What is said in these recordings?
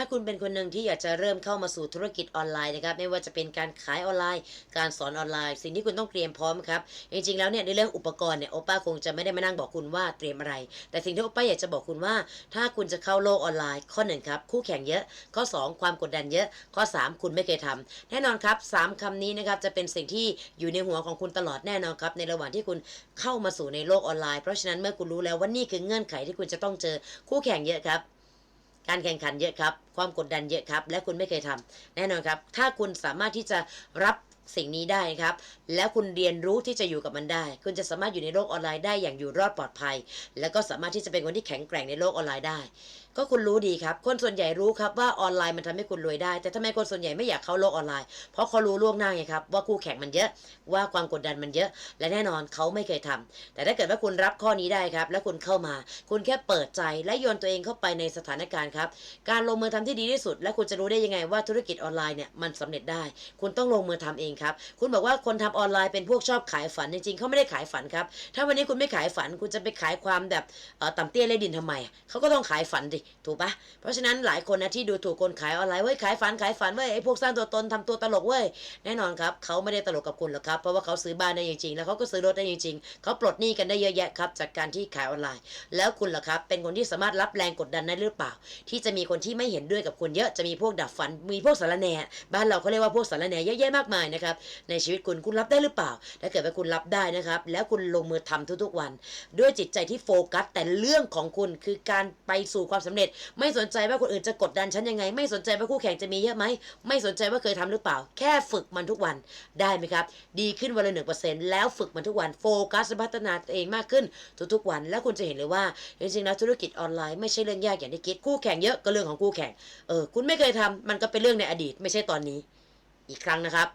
ถ้าคุณเป็นคนหนึ่งที่อยากจะเริ่มเข้ามาสู่ธุรกิจออนไลน์นะครับ ไม่ว่าจะเป็นการขายออนไลน์ การสอนออนไลน์ สิ่งที่คุณต้องเตรียมพร้อมครับ จริงๆแล้วเนี่ยในเรื่องอุปกรณ์เนี่ยโอป้าคงจะไม่ได้มานั่งบอกคุณว่าเตรียมอะไร แต่สิ่งที่โอป้าอยากจะบอกคุณว่า ถ้าคุณจะเข้าโลกออนไลน์ ข้อหนึ่งครับคู่แข่งเยอะ ข้อสองความกดดันเยอะ ข้อสามคุณไม่เคยทำแน่นอนครับสามคำนี้นะครับจะเป็นสิ่งที่อยู่ในหัวของคุณตลอดแน่นอนครับ ในระหว่างที่คุณเข้ามาสู่ในโลกออนไลน์ เพราะฉะนั้นเมื่อคุณรู้แล้วว่านี่คือเงื่อนไขที่คุณจะต้องเจอคู่แข่งเยอะครับ การแข่งขันเยอะครับ ความกดดันเยอะครับ และคุณไม่เคยทำแน่นอนครับ ถ้าคุณสามารถที่จะรับสิ่งนี้ได้ครับ แล้วคุณเรียนรู้ที่จะอยู่กับมันได้ คุณจะสามารถอยู่ในโลกออนไลน์ได้อย่างอยู่รอดปลอดภัย แล้วก็สามารถที่จะเป็นคนที่แข็งแกร่งในโลกออนไลน์ได้ ก็คุณรู้ดีครับ คนส่วนใหญ่รู้ครับว่าออนไลน์มันทำให้คุณรวยได้ แต่ทำไมคนส่วนใหญ่ไม่อยากเข้าโลกออนไลน์ เพราะเขารู้ล่วงหน้าไงครับว่าคู่แข่งมันเยอะ ว่าความกดดันมันเยอะ และแน่นอนเขาไม่เคยทำแต่ถ้าเกิดว่าคุณรับข้อนี้ได้ครับ แล้วคุณเข้ามา คุณแค่เปิดใจและโยนตัวเองเข้าไปในสถานการณ์ครับ การลงมือทำที่ดีที่สุด และคุณจะรู้ได้ยังไงว่าธุรกิจออนไลน์เนี่ยมันสำเร็จได้ คุณต้องลงมือทำเองครับ คุณบอกว่าคนทำออนไลน์เป็นพวกชอบขายฝันจริงๆเขาไม่ได้ขายฝันครับ ถ้าวันนี้คุณไม่ขายฝัน คุณจะไปขายความแบบเอ่อต่ำเตี้ยเล่ดินทำไมเขาก็ต้องขายฝันดิถูกปะเพราะฉะนั้นหลายคนนะที่ดูถูกคนขายออนไลน์เว้ยขายฝันขายฝันเว้ยไอ้พวกสร้างตัวตนทำตัวตลกเว้ยแน่นอนครับเขาไม่ได้ตลกกับคุณหรอกครับเพราะว่าเขาซื้อบ้านได้จริงๆแล้วเขาก็ซื้อรถได้จริงๆเขาปลดหนี้กันได้เยอะแยะครับจากการที่ขายออนไลน์ แล้วคุณล่ะครับเป็นคนที่สามารถรับแรงกดดันได้หรือเปล่า ที่จะมีคนที่ไม่เห็นด้วยกับคุณเยอะจะมีพวกดับฝันมีพวกสารแหน่บ้านเราเขาเรียกว่าพวกสารแหน่เยอะแยะมากมายนะครับในชีวิตคุณคุณรับได้หรือเปล่าถ้าเกิดว่าคุณรับได้นะครับแล้วคุณลงมือทำทุกๆวัน ด้วยจิตใจที่โฟกัสแต่เรื่องของคุณคือการไปสู่ความสำเร็จ ไม่สนใจว่าคนอื่นจะกดดันฉันยังไง ไม่สนใจว่าคู่แข่งจะมีเยอะไหมไม่สนใจว่าเคยทำหรือเปล่า แค่ฝึกมันทุกวันได้ไหมครับ ดีขึ้นวันละหนึ่งเปอร์เซ็นต์แล้วฝึกมันทุกวันโฟกัสพัฒนาตัวเองมากขึ้นทุกๆวัน แล้วคุณจะเห็นเลยว่าจริงๆแล้วธุรกิจออนไลน์ไม่ใช่เรื่องยากอย่างที่คิดคู่แข่งเยอะก็เรื่องของคู่แข่งเออคุณไม่เคยทำมันก็เป็นเรื่องในอดีต ไม่ใช่ตอนนี้ อีกครั้งนะครับ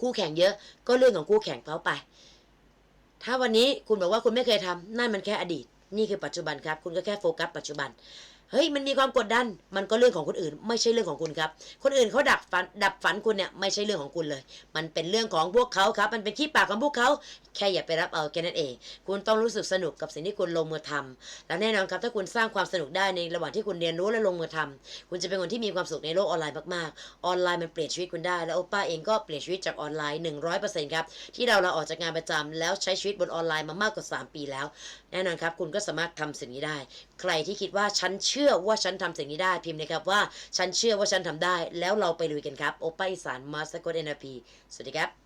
คู่แข่งเยอะก็เรื่องของคู่แข่งเขาไป ถ้าวันนี้คุณบอกว่าคุณไม่เคยทำนั่นมันแค่อดีตนี่คือปัจจุบันครับ คุณก็แค่โฟกัสปัจจุบัน เฮ้ยมันมีความกดดัน มันก็เรื่องของคนอื่น ไม่ใช่เรื่องของคุณครับ คนอื่นเขาดับฝันดับฝันคุณเนี่ยไม่ใช่เรื่องของคุณเลย มันเป็นเรื่องของพวกเขาครับ มันเป็นขี้ปากของพวกเขา แค่อย่าไปรับเอาแค่นั้นเอง คุณต้องรู้สึกสนุกกับสิ่งที่คุณลงมือทำแล้วแน่นอนครับถ้าคุณสร้างความสนุกได้ในระหว่างที่คุณเรียนรู้และลงมือทำคุณจะเป็นคนที่มีความสุขในโลกออนไลน์มากๆ ออนไลน์มันเปลี่ยนชีวิตคุณได้ แล้วโอป้าเองก็เปลี่ยนชีวิตจากออนไลน์ 100%ครับที่เราเราออกจากงานประจำแล้วใช้ชีวิตบนออนไลน์มามากกว่า 3 ปีแล้ว แน่นอนครับคุณก็สามารถทำสิ่งนี้ได้ใครที่คิดว่าฉันเชื่อว่าฉันทำสิ่งนี้ได้พิมพ์เลยครับว่าฉันเชื่อว่าฉันทำได้ แล้วเราไปลุยกันครับโอป้าอีสานมาสกอตเอ็นพีสวัสดีครับ